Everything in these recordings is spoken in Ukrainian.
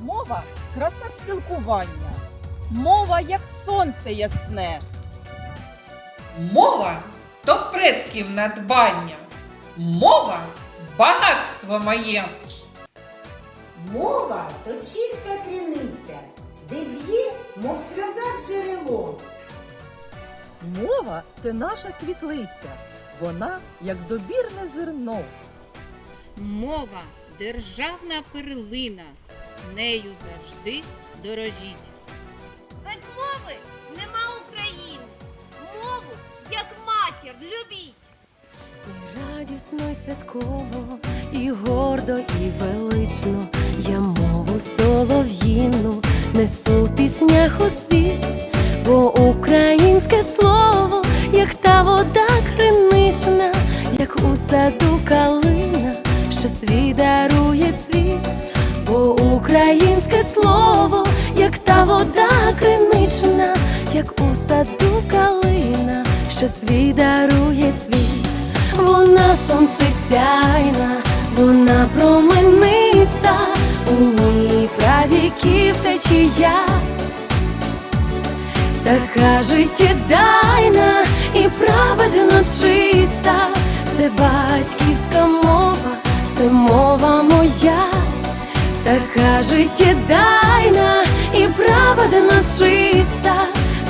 Мова краса спілкування. Мова як сонце ясне. Мова то предків надбання. Мова багатство моє. Мова то чиста криниця, де б'є, мов сльоза джерело. Мова це наша світлиця. Вона як добірне зерно. Мова державна перлина, нею завжди дорожіть. Без мови нема України. Мову, як матір, любіть. І радісно, і святково, і гордо, і велично я мову солов'їну несу в піснях у світ, бо українське слово, як та вода кринична, як у саду калина, що свій дарує як у саду калина, що свій дарує цвіт. Вона сонце сяйна, вона промениста, у ній правіків течія, така життєдайна і праведно чиста, це батьківська мова, це мова моя, така життєдайна і праведно чиста,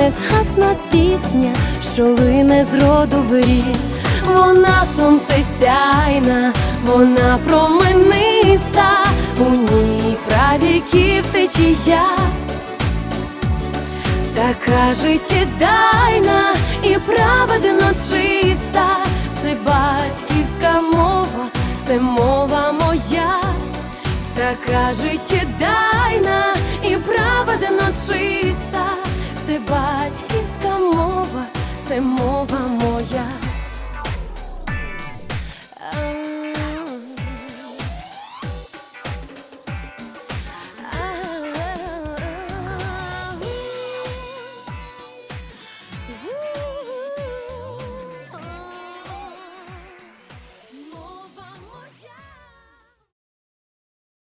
не згасна пісня, що лине з роду рід. Вона сонце сяйна, вона промениста, у ній правіків течія, така життєдайна і праведно чиста, це батьківська мова, це мова моя, така життєдайна і праведно чиста, це батьківська.